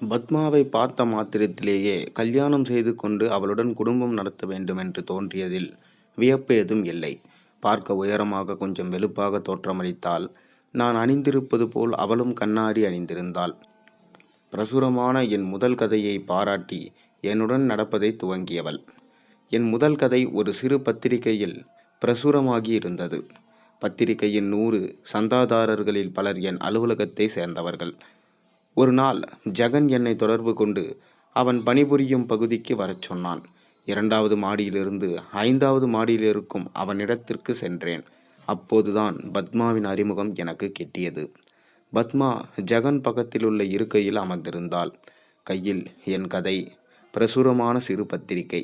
பத்மாவை பார்த்த மாத்திரத்திலேயே கல்யாணம் செய்து கொண்டு அவளுடன் குடும்பம் நடத்த வேண்டும் என்று தோன்றியதில் வியப்பு ஏதும் இல்லை. பார்க்க உயரமாக கொஞ்சம் வெளுப்பாக தோற்றமளித்தால் நான் அணிந்திருப்பது போல் அவளும் கண்ணாடி அணிந்திருந்தாள். பிரசுரமான என் முதல் கதையை பாராட்டி என்னுடன் நடப்பதை துவங்கியவள். என் முதல் கதை ஒரு சிறு பத்திரிகையில் பிரசுரமாகி இருந்தது பத்திரிகையின் நூறு சந்தாதாரர்களில் பலர் என் அலுவலகத்தை சேர்ந்தவர்கள். ஒரு நாள் ஜெகன் என்னை தொடர்பு கொண்டு அவன் பணிபுரியும் பகுதிக்கு வரச் சொன்னான். இரண்டாவது மாடியிலிருந்து ஐந்தாவது மாடியில் இருக்கும் அவனிடத்திற்கு சென்றேன். அப்போதுதான் பத்மாவின் அறிமுகம் எனக்கு கிட்டியது. பத்மா ஜெகன் பக்கத்தில் உள்ள இருக்கையில் அமர்ந்திருந்தாள். கையில் என் கதை பிரசுரமான சிறு பத்திரிகை.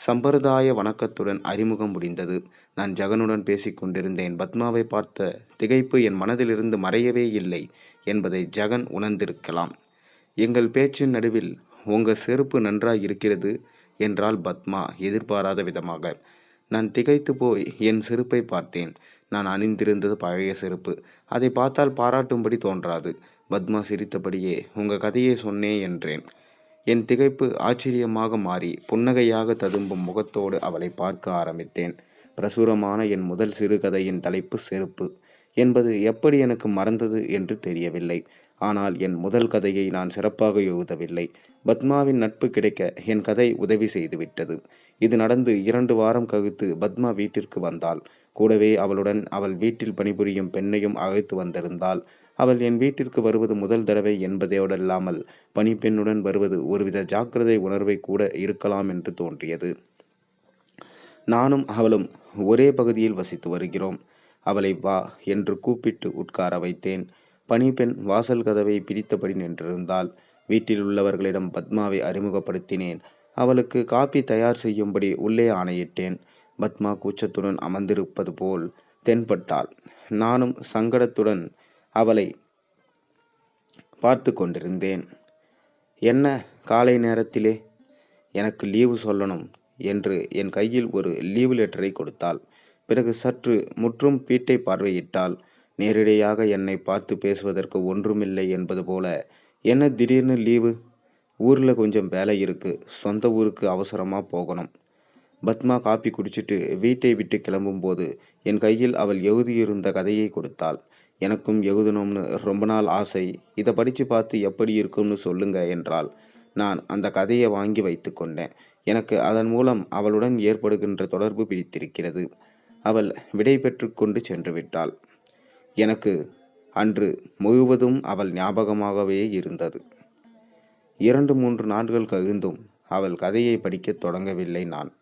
சம்பிரதாய வணக்கத்துடன் அறிமுகம் முடிந்தது. நான் ஜெகனுடன் பேசிக்கொண்டிருந்தேன். பத்மாவை பார்த்த திகைப்பு என் மனதிலிருந்து மறையவே இல்லை என்பதை ஜெகன் உணர்ந்திருக்கலாம். எங்கள் பேச்சின் நடுவில் உங்க செருப்பு நன்றாய் இருக்கிறது என்றால் பத்மா எதிர்பாராத விதமாக. நான் திகைத்து போய் என் செருப்பை பார்த்தேன். நான் அணிந்திருந்தது பழைய செருப்பு. அதை பார்த்தால் பாராட்டும்படி தோன்றாது பத்மா சிரித்தபடியே உங்க கதையை சொன்னேன் என்றேன். என் திகைப்பு ஆச்சரியமாக மாறி புன்னகையாக ததும்பும் முகத்தோடு அவளை பார்க்க ஆரம்பித்தேன். பிரசுரமான என் முதல் சிறுகதையின் தலைப்பு செருப்பு. என்பது எப்படி எனக்கு மறந்தது என்று தெரியவில்லை. ஆனால் என் முதல் கதையை நான் சிறப்பாக எழுதவில்லை. பத்மாவின் நட்பு கிடைக்க என் கதை உதவி செய்துவிட்டது. இது நடந்து இரண்டு வாரம் கழித்து பத்மா வீட்டிற்கு வந்தாள். கூடவே அவளுடன் அவள் வீட்டில் பணிபுரியும் பெண்ணையும் அழைத்து வந்திருந்தாள். அவள் என் வீட்டிற்கு வருவது முதல் தடவை என்பதோடல்லாமல் பணிப்பெண்ணுடன் வருவது ஒருவித ஜாக்கிரதை உணர்வை கூட இருக்கலாம் என்று தோன்றியது. நானும் அவளும் ஒரே பகுதியில் வசித்து வருகிறோம். அவளை வா என்று கூப்பிட்டு உட்கார வைத்தேன். பணிப்பெண் வாசல் கதவை பிடித்தபடி நின்றிருந்தாள். வீட்டில் உள்ளவர்களிடம் பத்மாவை அறிமுகப்படுத்தினேன். அவளுக்கு காப்பி தயார் செய்யும்படி உள்ளே ஆணையிட்டேன். பத்மா கூச்சத்துடன் அமர்ந்திருப்பது போல் தென்பட்டாள். நானும் சங்கடத்துடன் அவளை பார்த்து கொண்டிருந்தேன். என்ன காலை நேரத்திலே எனக்கு லீவு சொல்லணும்? என்று என் கையில் ஒரு லீவு லெட்டரை கொடுத்தாள். பிறகு சற்று முற்றும் வீட்டை பார்வையிட்டால் நேரடியாக என்னை பார்த்து பேசுவதற்கு ஒன்றுமில்லை என்பது போல. என்ன திடீர்னு லீவு? ஊரில் கொஞ்சம் வேலை இருக்கு. சொந்த ஊருக்கு அவசரமாக போகணும். பத்மா காப்பி குடிச்சிட்டு வீட்டை விட்டு கிளம்பும்போது என் கையில் அவள் எழுதியிருந்த கதையை கொடுத்தாள். எனக்கும் எழுதணும்னு ரொம்ப நாள் ஆசை. இதை படித்து பார்த்து எப்படி இருக்கும்னு சொல்லுங்க என்றால் நான் அந்த கதையை வாங்கி வைத்து கொண்டேன். எனக்கு அதன் மூலம் அவளுடன் ஏற்படுகின்ற தொடர்பு பிடித்திருக்கிறது. அவள் விடை பெற்று கொண்டு சென்று விட்டாள். எனக்கு அன்று முழுவதும் அவள் ஞாபகமாகவே இருந்தது. இரண்டு மூன்று நாட்கள் கழிந்தும் அவள் கதையை படிக்கத் தொடங்கவில்லை நான்.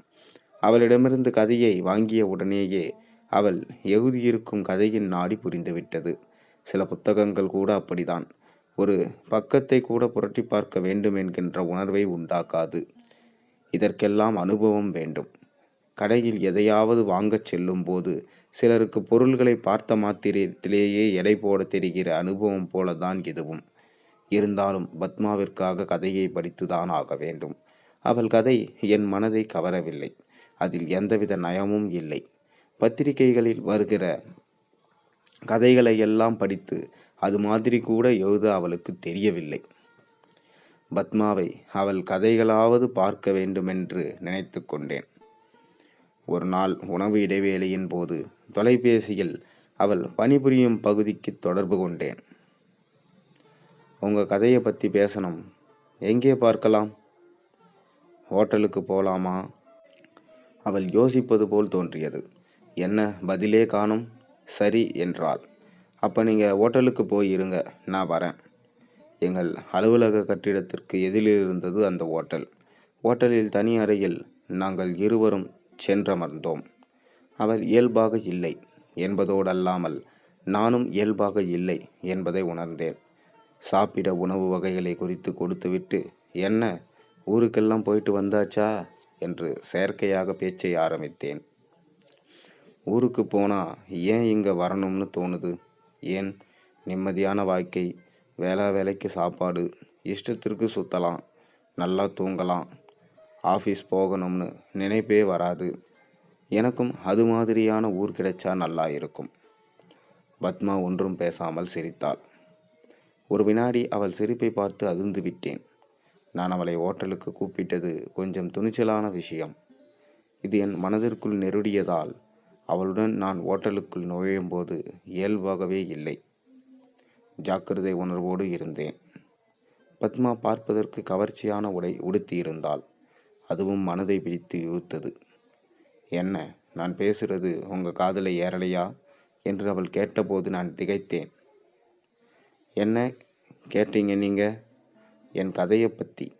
அவளிடமிருந்து கதையை வாங்கிய உடனேயே அவள் எழுதியிருக்கும் கதையின் நாடி புரிந்துவிட்டது. சில புத்தகங்கள் கூட அப்படிதான் ஒரு பக்கத்தை கூட புரட்டி பார்க்க வேண்டும் என்கின்ற உணர்வை உண்டாக்காது. இதற்கெல்லாம் அனுபவம் வேண்டும். கடையில் எதையாவது வாங்கச் செல்லும் போது சிலருக்கு பொருள்களை பார்த்த மாத்திரத்திலேயே எடை போட தெரிகிற அனுபவம் போலதான் இதுவும் இருந்தாலும் பத்மாவிற்காக கதையை படித்துதான் ஆக வேண்டும். அவள் கதை என் மனதை கவரவில்லை. அதில் எந்தவித நயமும் இல்லை. பத்திரிகைகளில் வருகிற கதைகளை எல்லாம் படித்து அது மாதிரி கூட எழுத அவளுக்கு தெரியவில்லை. பத்மாவை அவள் கதைகளாவது பார்க்க வேண்டுமென்று நினைத்து கொண்டேன். ஒரு நாள் உணவு இடைவேளையின் போது தொலைபேசியில் அவள் பணிபுரியும் பகுதிக்கு தொடர்பு கொண்டேன். உங்கள் கதையை பற்றி பேசணும். எங்கே பார்க்கலாம்? ஹோட்டலுக்கு போகலாமா அவள் யோசிப்பது போல் தோன்றியது. என்ன பதிலே காணும்? சரி என்றாள். அப்போ நீங்கள் ஹோட்டலுக்கு போய் இருங்க நான் வரேன். எங்கள் அலுவலக கட்டிடத்திற்கு எதிரில் இருந்தது அந்த ஹோட்டல் ஹோட்டலில் தனி அறையில் நாங்கள் இருவரும் சென்றமர்ந்தோம். அவர் இயல்பாக இல்லை என்பதோடல்லாமல் நானும் இயல்பாக இல்லை என்பதை உணர்ந்தேன். சாப்பிட உணவு வகைகளை குறித்து கொடுத்துவிட்டு என்ன ஊருக்கெல்லாம் போயிட்டு வந்தாச்சா? என்று செயற்கையாக பேச்சை ஆரம்பித்தேன். ஊருக்கு போனால் ஏன் இங்கே வரணும்னு தோணுது? ஏன் நிம்மதியான வாழ்க்கை வேளா வேலைக்கு சாப்பாடு இஷ்டத்திற்கு சுற்றலாம் நல்லா தூங்கலாம் ஆஃபீஸ் போகணும்னு நினைப்பே வராது. எனக்கும் அது மாதிரியான ஊர் கிடைச்சா நல்லா இருக்கும். பத்மா ஒன்றும் பேசாமல் சிரித்தாள். ஒரு வினாடி அவள் சிரிப்பை பார்த்து அதிர்ந்து விட்டேன். நான் அவளை ஓட்டலுக்கு கூப்பிட்டது கொஞ்சம் துணிச்சலான விஷயம். இது என் மனதிற்குள் நெருடியதால் அவளுடன் நான் ஓட்டலுக்குள் நுழையும் போது இயல்பாகவே இல்லை. ஜாக்கிரதை உணர்வோடு இருந்தேன். பத்மா பார்ப்பதற்கு கவர்ச்சியான உடை உடுத்தியிருந்தாள். அதுவும் மனதை பிடித்து இழுத்தது. என்ன நான் பேசுறது உங்க காதலை ஏறலையா? என்று அவள் கேட்டபோது நான் திகைத்தேன். என்ன? கேட்டீங்க நீங்க? என் கதையை பற்றி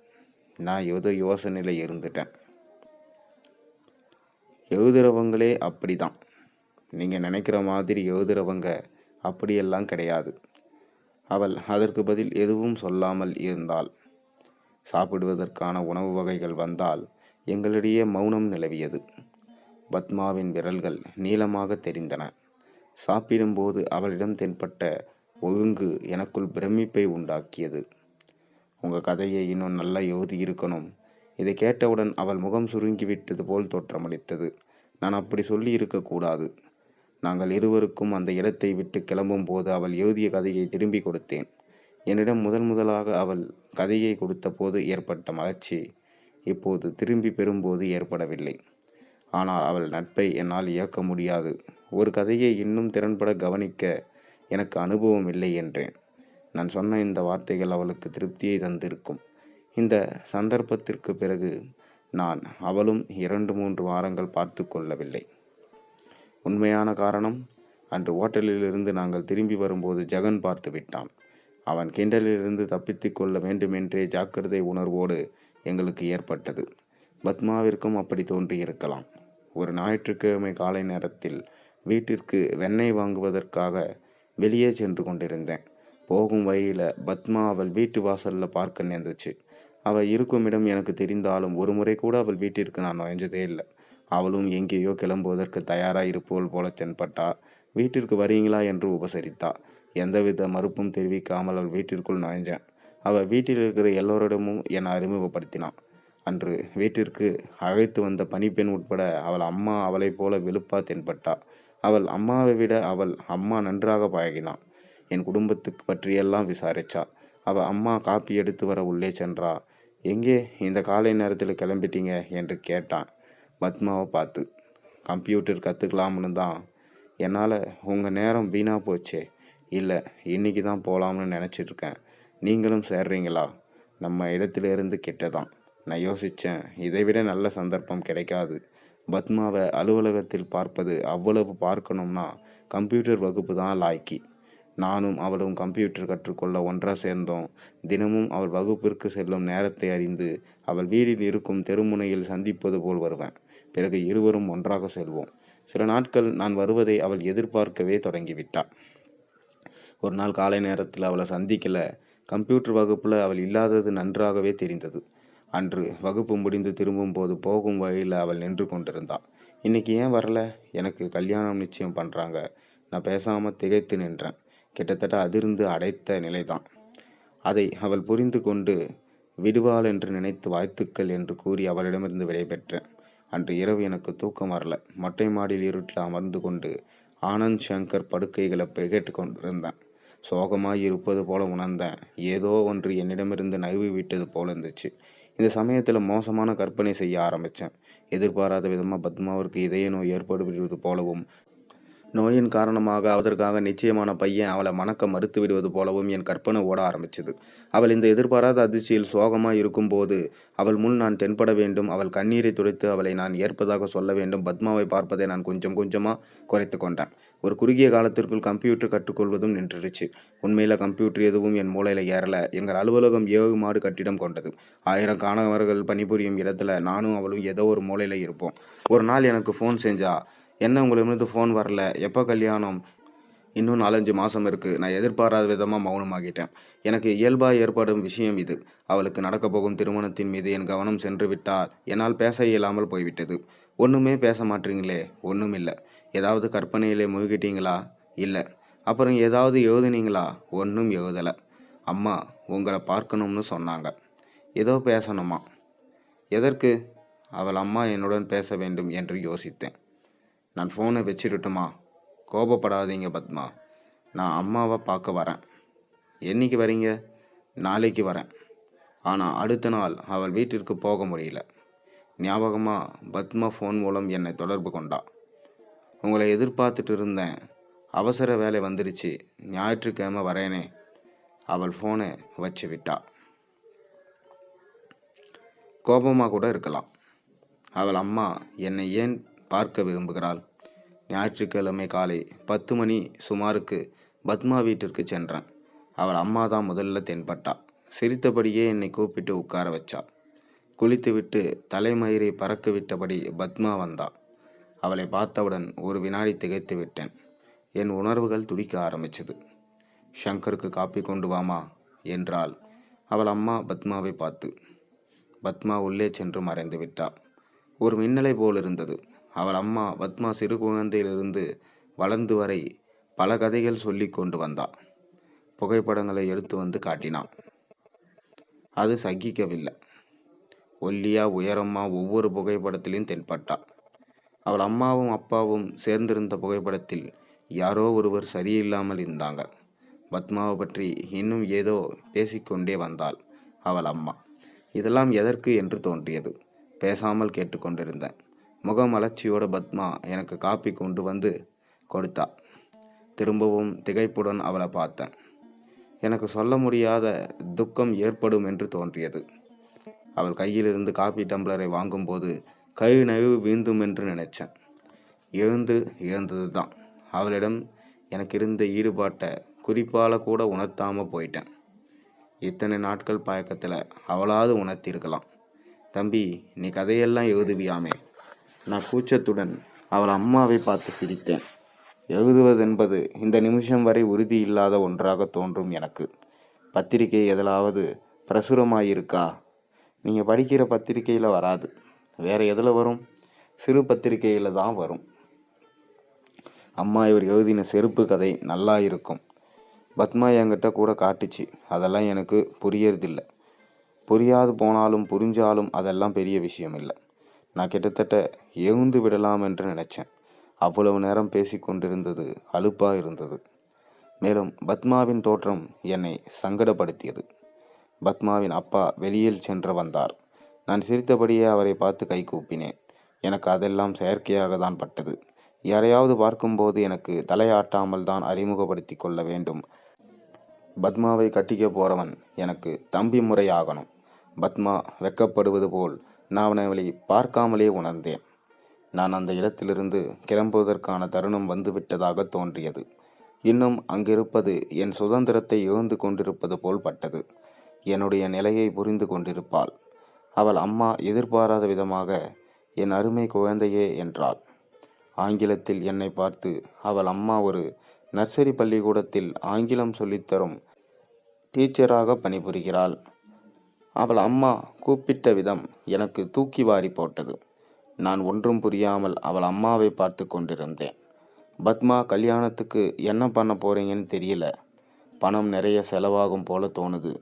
நான் ஏதோ யோசனையில் இருந்துட்டேன். எழுதுறவங்களே அப்படிதான். நீங்கள் நினைக்கிற மாதிரி எழுதுறவங்க அப்படியெல்லாம் கிடையாது. அவள் அதற்கு பதில் எதுவும் சொல்லாமல் இருந்தாள். சாப்பிடுவதற்கான உணவு வகைகள் வந்தால் எங்களிடையே மௌனம் நிலவியது. பத்மாவின் விரல்கள் நீளமாக தெரிந்தன. சாப்பிடும்போது அவளிடம் தென்பட்ட ஒழுங்கு எனக்குள் பிரமிப்பை உண்டாக்கியது. உங்கள் கதையை இன்னும் நல்லா எழுதியிருக்கணும். இதை கேட்டவுடன் அவள் முகம் சுருங்கிவிட்டது போல் தோற்றமளித்தது. நான் அப்படி சொல்லி இருக்கக்கூடாது. நாங்கள் இருவருக்கும் அந்த இடத்தை விட்டு கிளம்பும் போது அவள் எழுதிய கதையை திரும்பி கொடுத்தேன். என்னிடம் முதன் முதலாக அவள் கதையை கொடுத்த போது ஏற்பட்ட மலர்ச்சி இப்போது திரும்பி பெறும்போது ஏற்படவில்லை. ஆனால் அவள் நட்பை என்னால் இயக்க முடியாது. ஒரு கதையை இன்னும் திறன்பட கவனிக்க எனக்கு அனுபவம் இல்லை என்றேன். நான் சொன்ன இந்த வார்த்தைகள் அவளுக்கு திருப்தியை தந்திருக்கும். இந்த சந்தர்ப்பத்திற்கு பிறகு நான் அவளும் இரண்டு மூன்று வாரங்கள் பார்த்து கொள்ளவில்லை. உண்மையான காரணம் அன்று ஓட்டலிலிருந்து நாங்கள் திரும்பி வரும்போது ஜெகன் பார்த்து விட்டான். அவன் கிண்டலிலிருந்து தப்பித்து கொள்ள வேண்டுமென்றே ஜாக்கிரதை உணர்வோடு எங்களுக்கு ஏற்பட்டது. பத்மாவிற்கும் அப்படி தோன்றியிருக்கலாம். ஒரு ஞாயிற்றுக்கிழமை காலை நேரத்தில் வீட்டிற்கு வெண்ணெய் வாங்குவதற்காக வெளியே சென்று கொண்டிருந்தேன். போகும் வழியில் பத்மா அவள் வீட்டு வாசலில் பார்க்க நேர்ந்துச்சு. அவள் இருக்கும் இடம் எனக்கு தெரிந்தாலும் ஒரு முறை கூட அவள் வீட்டிற்கு நான் நுழைஞ்சதே இல்லை. அவளும் எங்கேயோ கிளம்புவதற்கு தயாராக இருப்பவள் போல தென்பட்டா. வீட்டிற்கு வரீங்களா என்று உபசரித்தா. எந்தவித மறுப்பும் தெரிவிக்காமல் அவள் வீட்டிற்குள் நுழைஞ்சேன். அவள் வீட்டில் இருக்கிற எல்லோரிடமும் என்னை அறிமுகப்படுத்தினான் அன்று வீட்டிற்கு அழைத்து வந்த பணிப்பெண் உட்பட அவள் அம்மா அவளைப் போல வெளுப்பா தென்பட்டா. அவள் அம்மாவை விட அவள் அம்மா நன்றாக பழகினான் என் குடும்பத்துக்கு பற்றியெல்லாம் விசாரிச்சா. அவள் அம்மா காப்பி எடுத்து வர உள்ளே சென்றா. எங்கே இந்த காலை நேரத்தில் கிளம்பிட்டீங்க? என்று கேட்டான். பத்மாவை பார்த்து கம்ப்யூட்டர் கற்றுக்கலாம்னு தான். என்னால் உங்கள் நேரம் வீணாக போச்சே. இல்லை இன்னைக்கு தான் போகலாம்னு நினச்சிட்ருக்கேன் நீங்களும் சேர்றீங்களா? நம்ம இடத்துலேருந்து கிட்ட தான் நான் யோசித்தேன் இதைவிட நல்ல சந்தர்ப்பம் கிடைக்காது. பத்மாவை அலுவலகத்தில் பார்ப்பது அவ்வளவு பார்க்கணும்னா கம்ப்யூட்டர் வகுப்பு தான் லாய்க்கி. நானும் அவளும் கம்ப்யூட்டர் கற்றுக்கொள்ள ஒன்றாக சேர்ந்தோம். தினமும் அவள் வகுப்பிற்கு செல்லும் நேரத்தை அறிந்து அவள் வீட்டில் இருக்கும் தெருமுனையில் சந்திப்பது போல் வருவேன். பிறகு இருவரும் ஒன்றாக செல்வோம். சில நாட்கள் நான் வருவதை அவள் எதிர்பார்க்கவே தொடங்கிவிட்டாள். ஒரு நாள் காலை நேரத்தில் அவளை சந்திக்கல. கம்ப்யூட்டர் வகுப்பில் அவள் இல்லாதது நன்றாகவே தெரிந்தது. அன்று வகுப்பு முடிந்து திரும்பும் போது போகும் வழியில் அவள் நின்று கொண்டிருந்தாள். இன்னைக்கு ஏன் வரல? எனக்கு கல்யாணம் நிச்சயம் பண்ணுறாங்க நான் பேசாமல் திகைத்து நின்றேன். கிட்டத்தட்ட அதிர்ந்து அடைத்த நிலைதான். அதை அவள் புரிந்து கொண்டு விடுவாள் என்று நினைத்து வாழ்த்துக்கள் என்று கூறி அவளிடமிருந்து விடைபெற்றேன் அன்று இரவு எனக்கு தூக்கம் வரல. மொட்டை மாடியில் இருட்டில் அமர்ந்து கொண்டு ஆனந்த் சங்கர் படுக்கைகளை கேட்டு கொண்டிருந்தேன். சோகமாய் இருப்பது போல உணர்ந்தேன். ஏதோ ஒன்று என்னிடமிருந்து நழுவி விட்டது போல இருந்துச்சு. இந்த சமயத்தில் மோசமான கற்பனை செய்ய ஆரம்பித்தேன் எதிர்பாராத விதமாக பத்மாவிற்கு இதய நோய் ஏற்படுவது போலவும் நோயின் காரணமாக அதற்காக நிச்சயமான பையன் அவளை மணக்க மறுத்து விடுவது போலவும் என் கற்பனை ஓட ஆரம்பிச்சது. அவள் இந்த எதிர்பாராத அதிர்ச்சியில் சோகமாக இருக்கும்போது அவள் முன் நான் தென்பட வேண்டும் அவள் கண்ணீரை துடைத்து அவளை நான் ஏற்பதாக சொல்ல வேண்டும் பத்மாவை பார்ப்பதை நான் கொஞ்சம் கொஞ்சமாக குறைத்து கொண்டேன். ஒரு குறுகிய காலத்திற்குள் கம்ப்யூட்டர் கற்றுக்கொள்வதும் நின்றுடுச்சு. உண்மையில் கம்ப்யூட்டர் எதுவும் என் மூளையில் ஏறலை. எங்கள் அலுவலகம் ஏழு மாடு கட்டிடம் கொண்டது. ஆயிரம் காணவர்கள் பணிபுரியும் இடத்துல நானும் அவளும் ஏதோ ஒரு மூலையில் இருப்போம். ஒரு நாள் எனக்கு ஃபோன் செஞ்சா என்ன உங்களிடமிருந்து ஃபோன் வரல? எப்போ கல்யாணம்? இன்னும் நாலஞ்சு மாதம் இருக்குது நான் எதிர்பாராத விதமாக மௌனமாகிட்டேன். எனக்கு இயல்பாக ஏற்படும் விஷயம் இது. அவளுக்கு நடக்கப் போகும் திருமணத்தின் மீது என் கவனம் சென்று விட்டால் என்னால் பேச இயலாமல் போய்விட்டது. ஒன்றுமே பேச மாட்டீங்களே? ஒன்றும் இல்லை. ஏதாவது கற்பனையிலே முழுகிட்டீங்களா? இல்லை. அப்புறம் ஏதாவது எழுதுனீங்களா? ஒன்றும் எழுதலை. அம்மா உங்களை பார்க்கணும்னு சொன்னாங்க. ஏதோ பேசணுமா? எதற்கு? அவள் அம்மா என்னுடன் பேச வேண்டும் என்று யோசித்தேன். நான் ஃபோனை வச்சிடட்டுமா? கோபப்படாதீங்க பத்மா. நான் அம்மாவை பார்க்க வரேன். என்னைக்கு வரீங்க? நாளைக்கு வரேன். ஆனால் அடுத்த நாள் அவள் வீட்டிற்கு போக முடியல. ஞாபகமாக பத்மா ஃபோன் மூலம் என்னை தொடர்பு கொண்டா. உங்களை எதிர்பார்த்துட்டு இருந்தேன். அவசர வேலை வந்துருச்சு. ஞாயிற்றுக்கிழமை வரேனே. அவள் ஃபோனை வச்சு விட்டா. கோபமாக கூட இருக்கலாம். அவள் அம்மா என்னை ஏன் பார்க்க விரும்புகிறாள். ஞாயிற்றுக்கிழமை காலை பத்து மணி சுமாருக்கு பத்மா வீட்டிற்கு சென்றேன். அவள் அம்மா தான் முதல்ல தென்பட்டா. சிரித்தபடியே என்னை கூப்பிட்டு உட்கார வச்சா. குளித்துவிட்டு தலைமயிரை பறக்க விட்டபடி பத்மா வந்தா. அவளை பார்த்தவுடன் ஒரு வினாடி திகைத்து விட்டேன். என் உணர்வுகள் துடிக்க ஆரம்பிச்சது. ஷங்கருக்கு காப்பி கொண்டு வாமா என்றாள். அவள் அம்மா பத்மாவை பார்த்து. பத்மா உள்ளே சென்று மறைந்து விட்டா ஒரு மின்னலை போல் இருந்தது அவள் அம்மா பத்மா சிறு குழந்தையிலிருந்து வளர்ந்து வரை பல கதைகள் சொல்லி கொண்டு வந்தா. புகைப்படங்களை எடுத்து வந்து காட்டினான் அது சகிக்கவில்லை. ஒல்லியா உயரமா ஒவ்வொரு புகைப்படத்திலையும் தென்பட்டா. அவள் அம்மாவும் அப்பாவும் சேர்ந்திருந்த புகைப்படத்தில் யாரோ ஒருவர் சரியில்லாமல் இருந்தாங்க. பத்மாவை பற்றி இன்னும் ஏதோ பேசிக்கொண்டே வந்தாள் அவள் அம்மா. இதெல்லாம் எதற்கு என்று தோன்றியது. பேசாமல் கேட்டுக்கொண்டிருந்தேன். முகமலர்ச்சியோட பத்மா எனக்கு காப்பி கொண்டு வந்து கொடுத்தா. திரும்பவும் திகைப்புடன் அவளை பார்த்தேன். எனக்கு சொல்ல முடியாத துக்கம் ஏற்படும் என்று தோன்றியது. அவள் கையிலிருந்து காப்பி டம்ளரை வாங்கும்போது கை நழுவு வீந்தும் என்று நினைச்சேன். எழுந்து எழுந்தது தான் அவளிடம் எனக்கு இருந்த ஈடுபாட்டை குறிப்பால் கூட உணர்த்தாமல் போயிட்டேன். இத்தனை நாட்கள் பழக்கத்தில் அவளாவது உணர்த்தியிருக்கலாம். தம்பி நீ கதையெல்லாம் எழுதுவியாமே. நான் கூச்சத்துடன் அவள் அம்மாவை பார்த்து சிரித்தேன். எழுதுவதென்பது இந்த நிமிஷம் வரை உறுதி இல்லாத ஒன்றாக தோன்றும் எனக்கு. பத்திரிகை எதிலாவது பிரசுரமாயிருக்கா? நீங்கள் படிக்கிற பத்திரிக்கையில் வராது. வேற எதில் வரும்? சிறு பத்திரிகையில் தான் வரும். அம்மா இவர் எழுதின செருப்பு கதை நல்லா இருக்கும். பத்மா என்கிட்ட கூட காட்டுச்சு. அதெல்லாம் எனக்கு புரியறதில்லை. புரியாது போனாலும் புரிஞ்சாலும் அதெல்லாம் பெரிய விஷயம் இல்லை நான் கிட்டத்தட்ட எழுந்து விடலாம் என்று நினைச்சேன். அவ்வளவு நேரம் பேசி கொண்டிருந்தது அலுப்பா இருந்தது. மேலும் பத்மாவின் தோற்றம் என்னை சங்கடப்படுத்தியது. பத்மாவின் அப்பா வெளியில் சென்று வந்தார். நான் சிரித்தபடியே அவரை பார்த்து கை கூப்பினேன். எனக்கு அதெல்லாம் செயற்கையாக தான் பட்டது. யாரையாவது பார்க்கும்போது எனக்கு தலையாட்டாமல் தான் அறிமுகப்படுத்தி கொள்ள வேண்டும். பத்மாவை கட்டிக்க போறவன் எனக்கு தம்பி முறையாகணும் பத்மா வெக்கப்படுவது போல் நான் அவளை பார்க்காமலே உணர்ந்தேன். நான் அந்த இடத்திலிருந்து கிளம்புவதற்கான தருணம் வந்துவிட்டதாக தோன்றியது. இன்னும் அங்கிருப்பது என் சுதந்திரத்தை இழந்து கொண்டிருப்பது போல் பட்டது. என்னுடைய நிலையை புரிந்து கொண்டிருப்பாள். அவள் அம்மா எதிர்பாராத விதமாக என் அருமை குழந்தையே என்றாள். ஆங்கிலத்தில் என்னை பார்த்து அவள் அம்மா ஒரு நர்சரி பள்ளிக்கூடத்தில் ஆங்கிலம் சொல்லித்தரும் டீச்சராக பணிபுரிகிறாள். அவள் அம்மா கூப்பிட்ட விதம் எனக்கு தூக்கி வாரி போட்டது. நான் ஒன்றும் புரியாமல் அவள் அம்மாவை பார்த்து கொண்டிருந்தேன். பத்மா கல்யாணத்துக்கு என்ன பண்ண போறீங்கன்னு தெரியல. பணம் நிறைய செலவாகும் போல தோணுது.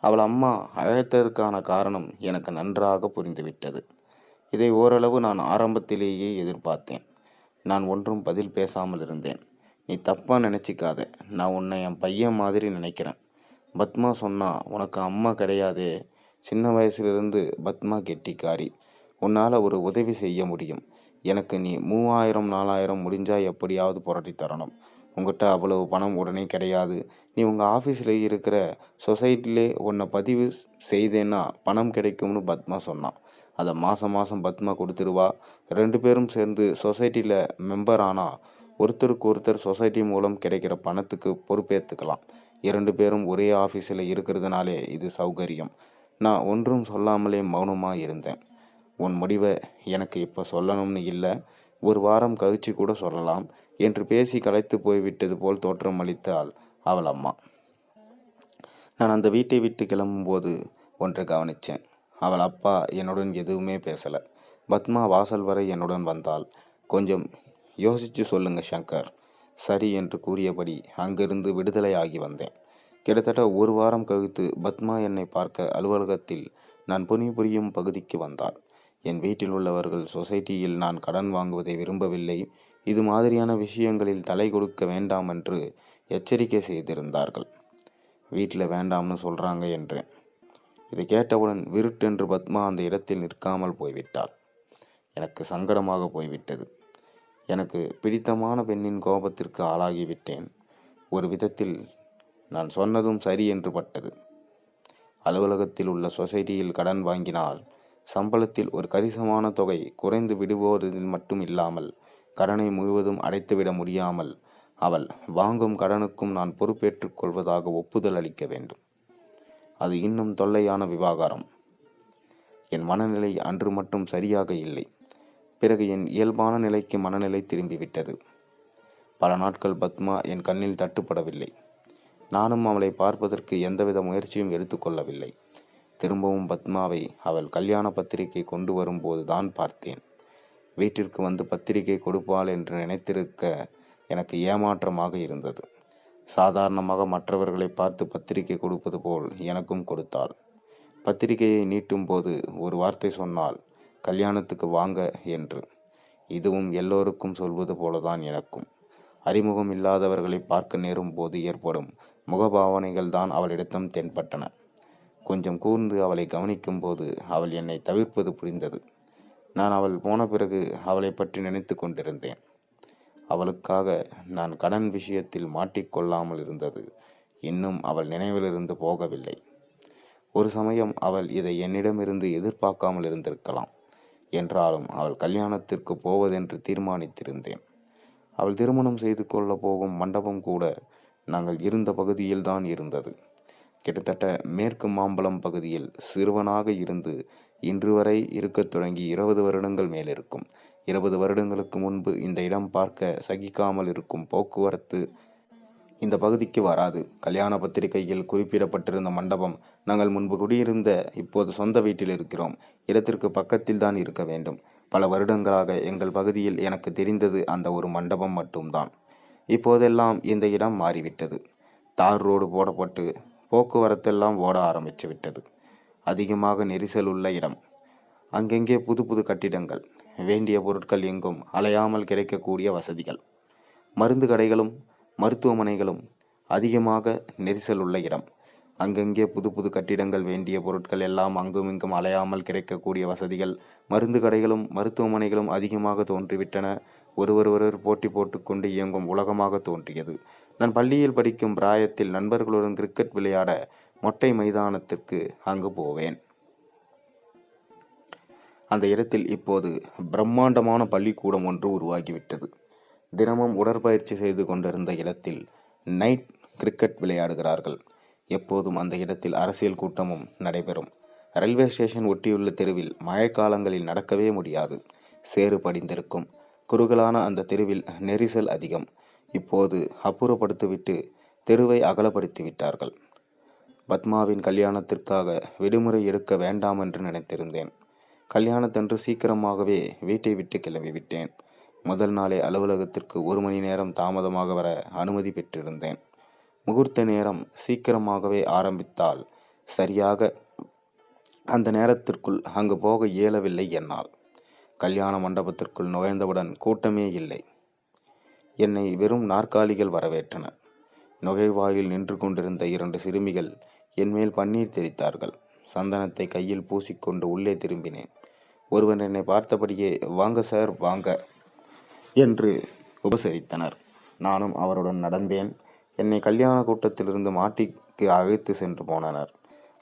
அவள் அம்மா அழைத்ததற்கான காரணம் எனக்கு நன்றாக புரிந்துவிட்டது. இதை ஓரளவு நான் ஆரம்பத்திலேயே எதிர்பார்த்தேன். நான் ஒன்றும் பதில் பேசாமல் இருந்தேன். நீ தப்பாக நினச்சிக்காத. நான் உன்னை என் பையன் மாதிரி நினைக்கிறேன். பத்மா சொன்னா உனக்கு அம்மா கிடையாதே. சின்ன வயசுலேருந்து பத்மா கெட்டிக்காரி. உன்னால் ஒரு உதவி செய்ய முடியும். எனக்கு நீ மூவாயிரம் நாலாயிரம் முடிஞ்சால் எப்படியாவது புரட்டி தரணும். உங்ககிட்ட அவ்வளவு பணம் உடனே கிடையாது. நீ உங்கள் ஆஃபீஸில் இருக்கிற சொசைட்டிலே உன்னை பதிவு செய்தேன்னா பணம் கிடைக்கும்னு பத்மா சொன்னான் அதை மாதம் மாதம் பத்மா கொடுத்துருவா. ரெண்டு பேரும் சேர்ந்து சொசைட்டியில் மெம்பர் ஆனால் ஒருத்தருக்கு ஒருத்தர் சொசைட்டி மூலம் கிடைக்கிற பணத்துக்கு பொறுப்பேற்றுக்கலாம் இரண்டு பேரும் ஒரே ஆஃபீஸில் இருக்கிறதுனாலே இது சௌகரியம். நான் ஒன்றும் சொல்லாமலே மௌனமாக இருந்தேன். உன் முடிவை எனக்கு இப்போ சொல்லணும்னு இல்லை. ஒரு வாரம் கழிச்சு கூட சொல்லலாம் என்று பேசி கலைத்து போய்விட்டது போல் தோற்றம் அளித்தாள் அவள் அம்மா. நான் அந்த வீட்டை விட்டு கிளம்பும்போது ஒன்றை கவனித்தேன் அவள் அப்பா என்னுடன் எதுவுமே பேசலை. பத்மா வாசல் வரை என்னுடன் வந்தாள். கொஞ்சம் யோசிச்சு சொல்லுங்க சங்கர். சரி என்று கூறியபடி அங்கிருந்து விடுதலையாகி வந்தேன். கிட்டத்தட்ட ஒரு வாரம் கழித்து பத்மா என்னை பார்க்க அலுவலகத்தில் நான் பணிபுரியும் பகுதிக்கு வந்தார். என் வீட்டில் உள்ளவர்கள் சொசைட்டியில் நான் கடன் வாங்குவதை விரும்பவில்லை. இது மாதிரியான விஷயங்களில் தலை கொடுக்க வேண்டாம் என்று எச்சரிக்கை செய்திருந்தார்கள். வீட்டில் வேண்டாம்னு சொல்கிறாங்க என்றேன். இதை கேட்டவுடன் விருட்டென்று பத்மா அந்த இடத்தில் நிற்காமல் போய்விட்டாள் எனக்கு சங்கடமாக போய்விட்டது. எனக்கு பிடித்தமான பெண்ணின் கோபத்திற்கு ஆளாகிவிட்டேன். ஒரு விதத்தில் நான் சொன்னதும் சரி என்று பட்டது. அலுவலகத்தில் உள்ள சொசைட்டியில் கடன் வாங்கினால் சம்பளத்தில் ஒரு கரிசமான தொகை குறைந்து விடுவதில் மட்டும் இல்லாமல் கடனை முழுவதும் அடைத்துவிட முடியாமல் அவள் வாங்கும் கடனுக்கும் நான் பொறுப்பேற்றுக் கொள்வதாக ஒப்புதல் அளிக்க வேண்டும். அது இன்னும் தொல்லையான விவாகாரம். என் மனநிலை அன்று மட்டும் சரியாக இல்லை. பிறகு என் இயல்பான நிலைக்கு மனநிலை திரும்பிவிட்டது. பல நாட்கள் பத்மா என் கண்ணில் தட்டுப்படவில்லை. நானும் அவளை பார்ப்பதற்கு எந்தவித முயற்சியும் எடுத்துக்கொள்ளவில்லை திரும்பவும் பத்மாவை அவள் கல்யாண பத்திரிகை கொண்டு வரும்போது தான் பார்த்தேன். வீட்டிற்கு வந்து பத்திரிகை கொடுப்பாள் என்று நினைத்திருக்க எனக்கு ஏமாற்றமாக இருந்தது. சாதாரணமாக மற்றவர்களை பார்த்து பத்திரிகை கொடுப்பது போல் எனக்கும் கொடுத்தாள். பத்திரிகையை நீட்டும் போது ஒரு வார்த்தை சொன்னால் கல்யாணத்துக்கு வாங்க என்று. இதுவும் எல்லோருக்கும் சொல்வது போலதான் எனக்கும். அறிமுகம் இல்லாதவர்களை பார்க்க நேரும் போது ஏற்படும் முகபாவனைகள் தான் அவளிடத்தம் தென்பட்டன. கொஞ்சம் கூர்ந்து அவளை கவனிக்கும் போது அவள் என்னை தவிர்ப்பது புரிந்தது. நான் அவள் போன பிறகு அவளை பற்றி நினைத்து கொண்டிருந்தேன். அவளுக்காக நான் கடன் விஷயத்தில் மாட்டிக்கொள்ளாமல் இருந்தது. இன்னும் அவள் நினைவிலிருந்து போகவில்லை. ஒரு சமயம் அவள் இதை என்னிடமிருந்து எதிர்பார்க்காமல் இருந்திருக்கலாம். என்றாலும் அவள் கல்யாணத்திற்கு போவதென்று தீர்மானித்திருந்தேன். அவள் திருமணம் செய்து கொள்ள போகும் மண்டபம் கூட நாங்கள் இருந்த பகுதியில்தான் இருந்தது. கிட்டத்தட்ட மேற்கு மாம்பலம் பகுதியில் சிறுவனாக இருந்து இன்று வரை இருக்கத் தொடங்கி இருபது வருடங்கள் மேலிருக்கும். இருபது வருடங்களுக்கு முன்பு இந்த இடம் பார்க்க சகிக்காமல் இருக்கும் போக்குவரத்து இந்த பகுதிக்கு வராது. கல்யாண பத்திரிகையில் குறிப்பிடப்பட்டிருந்த மண்டபம் நாங்கள் முன்பு குடியிருந்த இப்போது சொந்த வீட்டில் இருக்கிறோம். இடத்திற்கு பக்கத்தில் தான் இருக்க வேண்டும். பல வருடங்களாக எங்கள் பகுதியில் எனக்கு தெரிந்தது அந்த ஒரு மண்டபம் மட்டும்தான். இப்போதெல்லாம் இந்த இடம் மாறிவிட்டது. தார் ரோடு போடப்பட்டு போக்குவரத்தெல்லாம் ஓட ஆரம்பித்து விட்டது. அதிகமாக நெரிசல் உள்ள இடம். அங்கெங்கே புது புது கட்டிடங்கள் வேண்டிய பொருட்கள் எங்கும் அலையாமல் கிடைக்கக்கூடிய வசதிகள். மருந்து கடைகளும் மருத்துவமனைகளும் அதிகமாக நெரிசல் உள்ள இடம். அங்கங்கே புது புது கட்டிடங்கள் வேண்டிய பொருட்கள் எல்லாம் அங்கும் இங்கும் அலையாமல் கிடைக்கக்கூடிய வசதிகள் மருந்து கடைகளும் மருத்துவமனைகளும் அதிகமாக தோன்றிவிட்டன. ஒருவர் ஒருவர் போட்டி போட்டுக்கொண்டு இயங்கும் உலகமாக தோன்றியது. நான் பள்ளியில் படிக்கும் பிராயத்தில் நண்பர்களுடன் கிரிக்கெட் விளையாட மொட்டை மைதானத்திற்கு அங்கு போவேன். அந்த இடத்தில் இப்போது பிரம்மாண்டமான பள்ளிக்கூடம் ஒன்று உருவாகிவிட்டது. தினமும் உடற்பயிற்சி செய்து கொண்டிருந்த இடத்தில் நைட் கிரிக்கெட் விளையாடுகிறார்கள். எப்போதும் அந்த இடத்தில் அரசியல் கூட்டமும் நடைபெறும். ரயில்வே ஸ்டேஷன் ஒட்டியுள்ள தெருவில் மழைக்காலங்களில் நடக்கவே முடியாது. சேறு படிந்திருக்கும். குறுகலான அந்த தெருவில் நெரிசல் அதிகம். இப்போது அப்புறப்படுத்திவிட்டு தெருவை அகலப்படுத்தி விட்டார்கள். பத்மாவின் கல்யாணத்திற்காக விடுமுறை எடுக்க வேண்டாம் என்று நினைத்திருந்தேன். கல்யாணத்தன்று சீக்கிரமாகவே வீட்டை விட்டு கிளம்பிவிட்டேன். முதல் நாளே அலுவலகத்திற்கு ஒரு மணி நேரம் தாமதமாக வர அனுமதி பெற்றிருந்தேன். முகூர்த்த நேரம் சீக்கிரமாகவே ஆரம்பித்தால் சரியாக அந்த நேரத்திற்குள் அங்கு போக இயலவில்லை என்னால். கல்யாண மண்டபத்திற்குள் நுழைந்தவுடன் கூட்டமே இல்லை. என்னை வெறும் நாற்காலிகள் வரவேற்றன. நுகைவாயில் நின்று கொண்டிருந்த இரண்டு சிறுமிகள் என்மேல் பன்னீர் தெளித்தார்கள். சந்தனத்தை கையில் பூசிக்கொண்டு உள்ளே திரும்பினேன். ஒருவன் என்னை பார்த்தபடியே வாங்க சார் வாங்க. என்று உபசரித்தனர். நானும் அவருடன் நடந்தேன். என்னை கல்யாண கூட்டத்திலிருந்து மாட்டிக்கு அழைத்து சென்று போனனர்.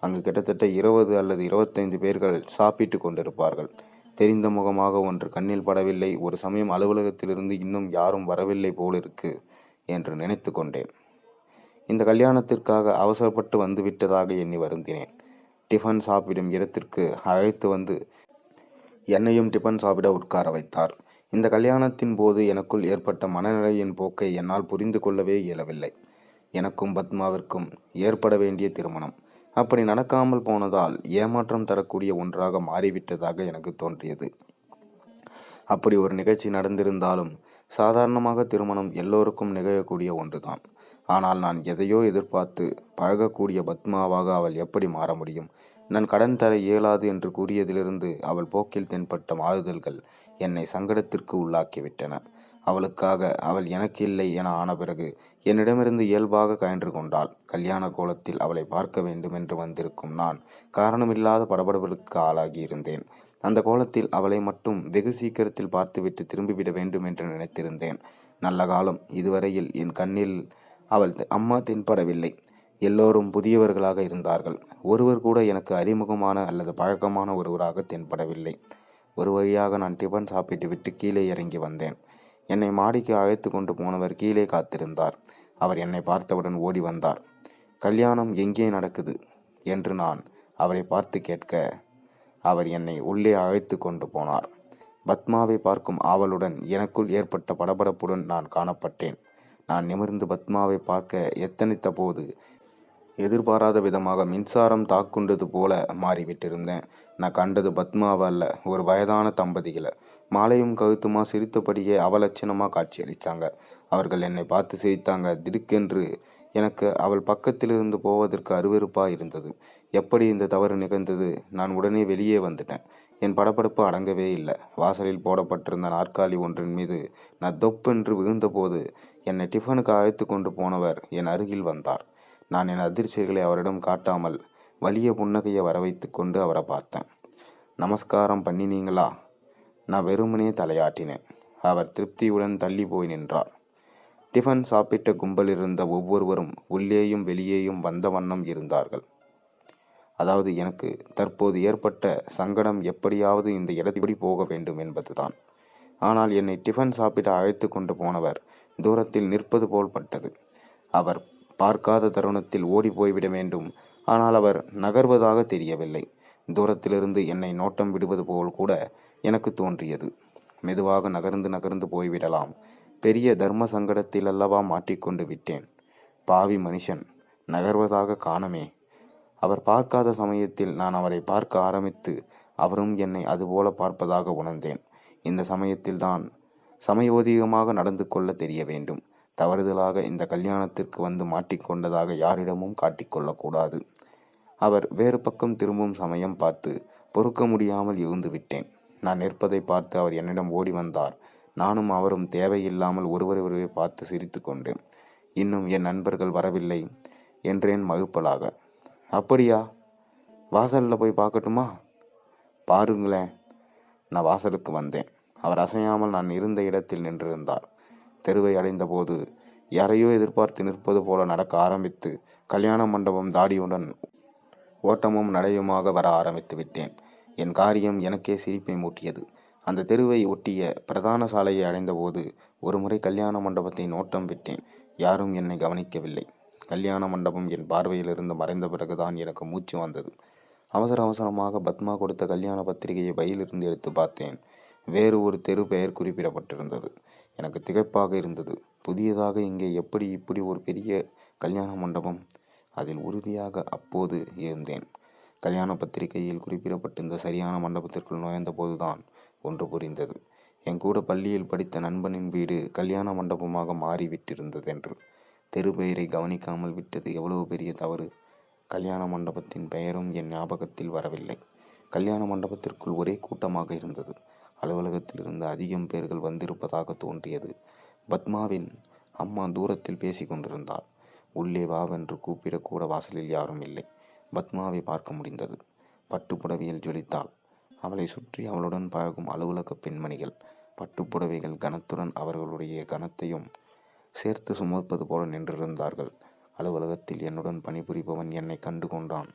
அங்கு கிட்டத்தட்ட இருபது அல்லது இருபத்தைந்து பேர்கள் சாப்பிட்டு கொண்டிருப்பார்கள். தெரிந்த முகமாக ஒன்று கண்ணில் படவில்லை ஒரு சமயம் அலுவலகத்திலிருந்து இன்னும் யாரும் வரவில்லை போலிருக்கு என்று நினைத்து கொண்டேன். இந்த கல்யாணத்திற்காக அவசரப்பட்டு வந்து விட்டதாக எண்ணி வருந்தினேன். டிஃபன் சாப்பிடும் இடத்திற்கு அழைத்து வந்து என்னையும் டிஃபன் சாப்பிட உட்கார வைத்தார். இந்த கல்யாணத்தின் போது எனக்குள் ஏற்பட்ட மனநிலையின் போக்கை என்னால் புரிந்து கொள்ளவே இயலவில்லை. எனக்கும் பத்மாவிற்கும் ஏற்பட வேண்டிய திருமணம். அப்படி நடக்காமல் போனதால் ஏமாற்றம் தரக்கூடிய ஒன்றாக மாறிவிட்டதாக எனக்கு தோன்றியது. அப்படி ஒரு நிகழ்ச்சி நடந்திருந்தாலும் சாதாரணமாக திருமணம் எல்லோருக்கும் நிகழக்கூடிய ஒன்றுதான். ஆனால் நான் எதையோ எதிர்பார்த்து பழகக்கூடிய பத்மாவாக அவள் எப்படி மாற முடியும்? நான் கடன் தர இயலாது என்று கூறியதிலிருந்து அவள் போக்கில் தென்பட்ட மாறுதல்கள் என்னை சங்கடத்திற்கு உள்ளாக்கிவிட்டன. அவளுக்காக அவள் எனக்கு இல்லை என ஆன பிறகு என்னிடமிருந்து இயல்பாக கயன்று கொண்டாள். கல்யாண கோலத்தில் அவளை பார்க்க வேண்டும் என்று வந்திருக்கும் நான் காரணமில்லாத படபடப்புகளுக்கு ஆளாகி இருந்தேன். அந்த கோலத்தில் அவளை மட்டும் வெகு சீக்கிரத்தில் பார்த்துவிட்டு திரும்பிவிட வேண்டும் என்று நினைத்திருந்தேன். நல்ல காலம். இதுவரையில் என் கண்ணில் அவள் தெ- அம்மா தென்படவில்லை. எல்லோரும் புதியவர்களாக இருந்தார்கள். ஒருவர் கூட எனக்கு அறிமுகமான அல்லது பழக்கமான ஒருவராக தென்படவில்லை. ஒரு வழியாக நான் டிபன் சாப்பிட்டு விட்டு கீழே இறங்கி வந்தேன். என்னை மாடிக்கு அழைத்து கொண்டு போனவர் கீழே காத்திருந்தார். அவர் என்னை பார்த்தவுடன் ஓடி வந்தார். கல்யாணம் எங்கே நடக்குது? என்று நான் அவரை பார்த்து கேட்க அவர் என்னை உள்ளே அழைத்து கொண்டு போனார். பத்மாவை பார்க்கும் ஆவலுடன் எனக்குள் ஏற்பட்ட படபடப்புடன் நான் காணப்பட்டேன். நான் நிமிர்ந்து பத்மாவை பார்க்க எத்தனித்த போது எதிர்பாராத விதமாக மின்சாரம் தாக்குண்டது போல மாறிவிட்டிருந்தேன். நான் கண்டது பத்மாவை அல்ல ஒரு வயதான தம்பதிகளை. மாலையும் கழுத்துமா சிரித்தபடியே அவலட்சணமாக காட்சியளித்தாங்க அவர்கள் என்னை பார்த்து சிரித்தாங்க திடுக்கென்று. எனக்கு அவள் பக்கத்திலிருந்து போவதற்கு அருவருப்பாக இருந்தது. எப்படி இந்த தவறு நிகழ்ந்தது? நான் உடனே வெளியே வந்துட்டேன். என் படபடப்பு அடங்கவே இல்லை. வாசலில் போடப்பட்டிருந்த நாற்காலி ஒன்றின் மீது நான் தொப்பென்று விழுந்தபோது என்னை டிஃபனுக்கு அழைத்து கொண்டு போனவர் என் அருகில் வந்தார். நான் என் அதிர்ச்சிகளை அவரிடம் காட்டாமல் வலிய புன்னகையை வரவைத்து கொண்டு அவரை பார்த்தேன். நமஸ்காரம் பண்ணினீங்களா நான் வெறுமனே தலையாட்டினேன். அவர் திருப்தியுடன் தள்ளி போய் நின்றார். டிஃபன் சாப்பிட்ட கும்பல் இருந்த ஒவ்வொருவரும் உள்ளேயும் வெளியேயும் வந்த வண்ணம் இருந்தார்கள். அதாவது எனக்கு தற்போது ஏற்பட்ட சங்கடம் எப்படியாவது இந்த இடத்தை போக வேண்டும் என்பதுதான். ஆனால் என்னை டிஃபன் சாப்பிட அழைத்து கொண்டு போனவர் தூரத்தில் நிற்பது போல் பட்டது. அவர் பார்க்காத தருணத்தில் ஓடி போய்விட வேண்டும். ஆனால் அவர் நகர்வதாக தெரியவில்லை. தூரத்திலிருந்து என்னை நோட்டம் விடுவது போல் கூட எனக்கு தோன்றியது. மெதுவாக நகர்ந்து நகர்ந்து போய்விடலாம். பெரிய தர்ம சங்கடத்தில் அல்லவா மாட்டிக்கொண்டு விட்டேன். பாவி மனுஷன் நகர்வதாக காணமே. அவர் பார்க்காத சமயத்தில் நான் அவரை பார்க்க ஆரம்பித்து அவரும் என்னை அதுபோல பார்ப்பதாக உணர்ந்தேன். இந்த சமயத்தில்தான் சமயோதிகமாக நடந்து கொள்ள தெரிய வேண்டும். தவறுதலாக இந்த கல்யாணத்திற்கு வந்து மாட்டிக்கொண்டதாக யாரிடமும் காட்டிக்கொள்ளக்கூடாது. அவர் வேறு பக்கம் திரும்பும் சமயம் பார்த்து பொறுக்க முடியாமல் இருந்து விட்டேன். நான் நிற்பதை பார்த்து அவர் என்னிடம் ஓடி வந்தார். நானும் அவரும் தேவையில்லாமல் ஒருவரை பார்த்து சிரித்து கொண்டேன். இன்னும் என் நண்பர்கள் வரவில்லை என்றேன் மகுப்பலாக அப்படியா? வாசலில் போய் பார்க்கட்டுமா? பாருங்களேன் நான் வாசலுக்கு வந்தேன். அவர் அசையாமல் நான் இருந்த இடத்தில் நின்றிருந்தார். தெருவை அடைந்தபோது யாரையோ எதிர்பார்த்து நிற்பது போல நடக்க ஆரம்பித்து கல்யாண மண்டபம் தாடியுடன் ஓட்டமும் நடையுமாக வர ஆரம்பித்து விட்டேன். என் காரியம் எனக்கே சிரிப்பை மூட்டியது. அந்த தெருவை ஒட்டிய பிரதான சாலையை அடைந்தபோது ஒருமுறை கல்யாண மண்டபத்தை நோட்டம் விட்டேன். யாரும் என்னை கவனிக்கவில்லை. கல்யாண மண்டபம் என் பார்வையிலிருந்து மறைந்த பிறகுதான் எனக்கு மூச்சு வந்தது. அவசர அவசரமாக பத்மா கொடுத்த கல்யாண பத்திரிகையை பையிலிருந்து எடுத்து பார்த்தேன். வேறு ஒரு தெரு பெயர் குறிப்பிடப்பட்டிருந்தது. எனக்கு திகைப்பாக இருந்தது. புதியதாக இங்கே எப்படி இப்படி ஒரு பெரிய கல்யாண மண்டபம்? அதில் உறுதியாக அப்போது இருந்தேன். கல்யாண பத்திரிகையில் குறிப்பிடப்பட்டிருந்த சரியான மண்டபத்திற்குள் நுழைந்த போதுதான் ஒன்று புரிந்தது. என் கூட பள்ளியில் படித்த நண்பனின் வீடு கல்யாண மண்டபமாக மாறிவிட்டிருந்ததென்று. தெரு பெயரை கவனிக்காமல் விட்டது எவ்வளவு பெரிய தவறு? கல்யாண மண்டபத்தின் பெயரும் என் ஞாபகத்தில் வரவில்லை. கல்யாண மண்டபத்திற்குள் ஒரே கூட்டமாக இருந்தது. அலுவலகத்திலிருந்து அதிகம் பேர்கள் வந்திருப்பதாக தோன்றியது. பத்மாவின் அம்மா தூரத்தில் பேசிக் கொண்டிருந்தாள். உள்ளே வாவென்று கூப்பிடக்கூட வாசலில் யாரும் இல்லை. பத்மாவை பார்க்க முடிந்தது. பட்டுப்புடவையில் ஜொலித்தாள். அவளை சுற்றி அவளுடன் பழகும் அலுவலக பெண்மணிகள் பட்டுப்புடவைகள் கனத்துடன் அவர்களுடைய கனத்தையும் சேர்த்து சுமப்பது போல நின்றிருந்தார்கள். அலுவலகத்தில் என்னுடன் பணிபுரிபவன் என்னை கண்டு கொண்டான்.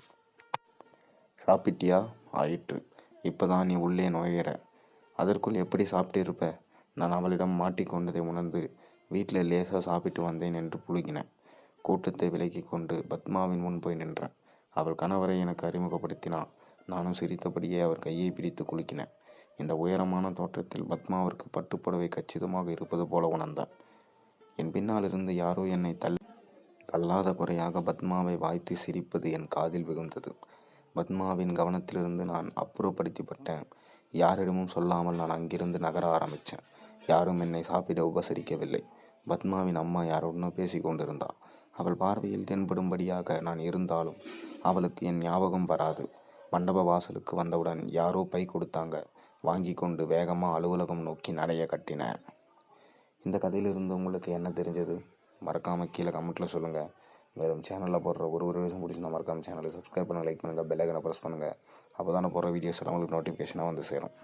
சாப்பிட்டியா? ஆயிற்று. இப்போதான் நீ உள்ளே நுழையிற. அதற்குள் எப்படி சாப்பிட்டு இருப்ப நான் அவளிடம் மாட்டிக்கொண்டதை உணர்ந்து வீட்டில் லேசாக சாப்பிட்டு வந்தேன் என்று புழுகினேன் கூட்டத்தை விலக்கி கொண்டு பத்மாவின் முன் போய் நின்றேன். அவள் கணவரை எனக்கு அறிமுகப்படுத்தினான் நானும் சிரித்தபடியே அவர் கையை பிடித்து குலுக்கினேன். இந்த உயரமான தோற்றத்தில் பத்மாவிற்கு பட்டுப்புடவை கச்சிதமாக இருப்பது போல உணர்ந்தேன். என் பின்னாலிருந்து யாரோ என்னை தள்ளி தள்ளாத குறையாக பத்மாவை வாய்த்து சிரிப்பது என் காதில் விகுந்தது பத்மாவின் கவனத்திலிருந்து நான் அப்புறப்படுத்தப்பட்டேன் யாரிடமும் சொல்லாமல் நான் அங்கிருந்து நகர ஆரம்பித்தேன் யாரும் என்னை சாப்பிட உபசரிக்கவில்லை. பத்மாவின் அம்மா யாருடனோ பேசி கொண்டிருந்தாள் அவள் பார்வையில் தென்படும்படியாக நான் இருந்தாலும் அவளுக்கு என் ஞாபகம் வராது. மண்டப வாசலுக்கு வந்தவுடன் யாரோ பை கொடுத்தாங்க. வாங்கி கொண்டு வேகமாக அலுவலகம் நோக்கி நடைய கட்டினேன் இந்த கதையிலிருந்து உங்களுக்கு என்ன தெரிஞ்சது? மறக்காமல் கீழே கமெண்ட்டில் சொல்லுங்கள் வெறும் சேனலில் போடுற ஒரு ஒரு விஷயம் பிடிச்சிருந்தா மறக்காமல் சேனலை சப்ஸ்கிரைப் பண்ணுங்கள் லைக் பண்ணுங்கள் பெல்லைக்கனை ப்ரெஸ் பண்ணுங்கள் அப்போ தான் போகிற வீடியோஸ் எல்லாம் உங்களுக்கு நோட்டிஃபிகேஷனாக வந்து சேரும்.